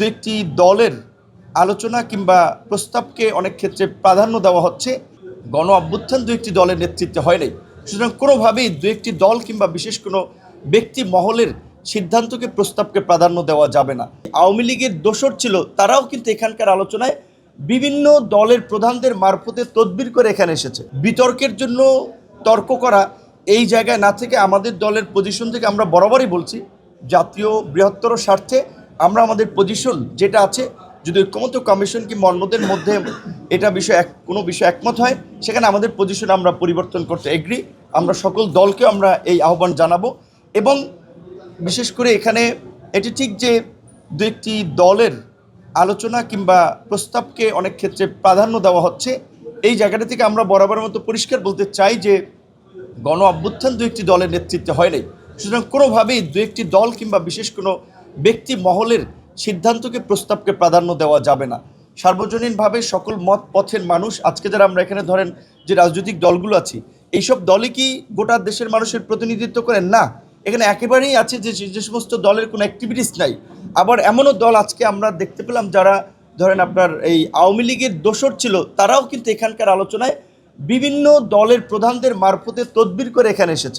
দু একটি দলের আলোচনা কিংবা প্রস্তাবকে অনেক ক্ষেত্রে প্রাধান্য দেওয়া হচ্ছে। গণ অভ্যুত্থান দু একটি দলের নেতৃত্বে হয় নাই। সুতরাং কোনোভাবেই দু একটি দল কিংবা বিশেষ কোনো ব্যক্তি মহলের সিদ্ধান্তকে, প্রস্তাবকে প্রাধান্য দেওয়া যাবে না। আওয়ামী লীগের দোসর ছিল, তারাও কিন্তু এখানকার আলোচনায় বিভিন্ন দলের প্রধানদের মারফতে তদবির করে এখানে এসেছে। বিতর্কের জন্য তর্ক করা এই জায়গায় না থেকে আমাদের দলের পজিশন থেকে আমরা বরাবরই বলছি, জাতীয় বৃহত্তর স্বার্থে আমরা আমাদের পজিশন যেটা আছে, যদি ঐক্যমত্য কমিশন কিংবা মর্মদের মধ্যে এটা বিষয় এক, কোনো বিষয় একমত হয়, সেখানে আমাদের পজিশন আমরা পরিবর্তন করতে এগ্রি আমরা সকল দলকে আমরা এই আহ্বান জানাব এবং বিশেষ করে এখানে এটি ঠিক যে দু একটি দলের আলোচনা কিংবা প্রস্তাবকে অনেক ক্ষেত্রে প্রাধান্য দেওয়া হচ্ছে, এই জায়গাটা থেকে আমরা বরাবরের মতো পরিষ্কার বলতে চাই যে গণ অভ্যুত্থান দু একটি দলের নেতৃত্বে হয় নাই। সুতরাং কোনোভাবেই দু একটি দল কিংবা বিশেষ কোনো ব্যক্তি মহলের সিদ্ধান্তকে, প্রস্তাবকে প্রাধান্য দেওয়া যাবে না। সার্বজনীনভাবে সকল মত পথের মানুষ, আজকে যারা আমরা এখানে ধরেন যে রাজনৈতিক দলগুলো আছি, এইসব দলই কি গোটা দেশের মানুষের প্রতিনিধিত্ব করেন? না। এখানে একেবারেই আছে যে যে সমস্ত দলের কোনো অ্যাক্টিভিটিস নাই। আবার এমনও দল আজকে আমরা দেখতে পেলাম যারা ধরেন আপনার এই আওয়ামী লীগের দোসর ছিল, তারাও কিন্তু এখানকার আলোচনায় বিভিন্ন দলের প্রধানদের মারফতে তদবির করে এখানে এসেছে।